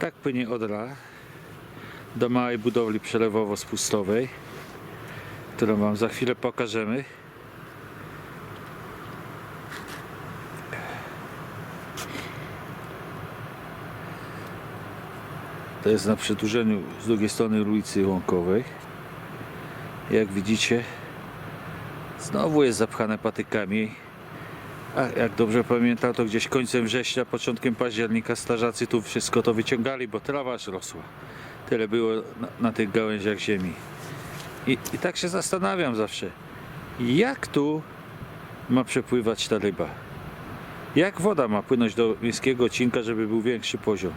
Tak płynie Odra do małej budowli przelewowo-spustowej, którą Wam za chwilę pokażemy. To jest na przedłużeniu z drugiej strony ulicy Łąkowej. Jak widzicie, znowu jest zapchane patykami. A jak dobrze pamiętam, to gdzieś końcem września, początkiem października strażacy tu wszystko to wyciągali, bo trawa aż rosła. Tyle było na, na tych gałęziach ziemi. I, I tak się zastanawiam zawsze, jak tu ma przepływać ta ryba? Jak woda ma płynąć do miejskiego odcinka, żeby był większy poziom?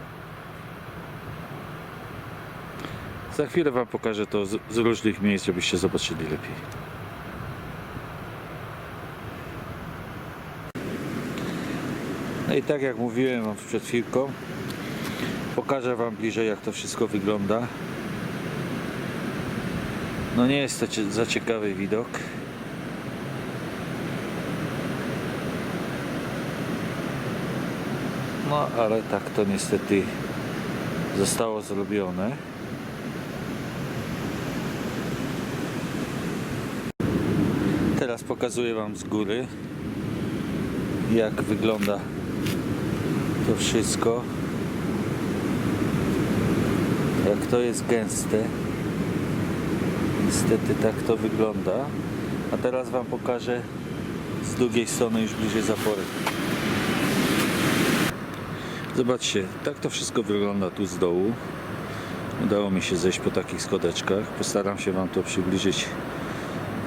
Za chwilę Wam pokażę to z, z różnych miejsc, żebyście zobaczyli lepiej. No i tak jak mówiłem Wam przed chwilką, pokażę Wam bliżej jak to wszystko wygląda. No nie jest to za ciekawy widok. No ale tak to niestety zostało zrobione. Teraz pokazuję Wam z góry jak wygląda to wszystko. Jak to jest gęste. Niestety tak to wygląda. A teraz Wam pokażę z drugiej strony już bliżej zapory. Zobaczcie, tak to wszystko wygląda tu z dołu. Udało mi się zejść po takich schodeczkach. Postaram się Wam to przybliżyć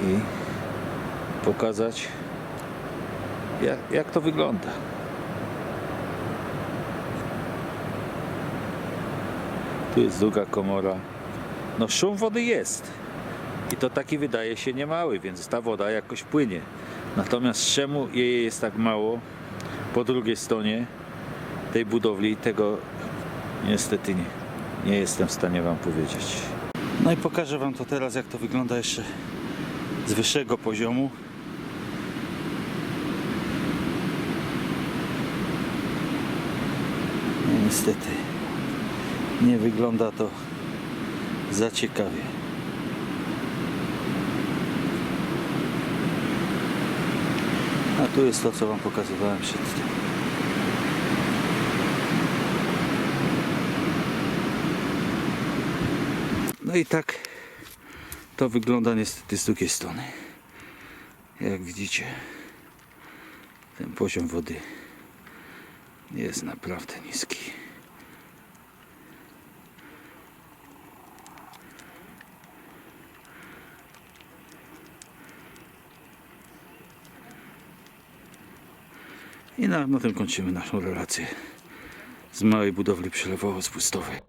i pokazać jak, jak to wygląda. Tu jest druga komora. No szum wody jest. I to taki wydaje się niemały, więc ta woda jakoś płynie. Natomiast czemu jej jest tak mało po drugiej stronie tej budowli, tego niestety nie, nie jestem w stanie Wam powiedzieć. No i pokażę Wam to teraz, jak to wygląda jeszcze z wyższego poziomu. No, niestety nie wygląda to za ciekawie. A tu jest to, co Wam pokazywałem przed tym. No i tak to wygląda niestety z drugiej strony. Jak widzicie, ten poziom wody jest naprawdę niski. I na, na tym kończymy naszą relację z małej budowli przelewowo-spustowej.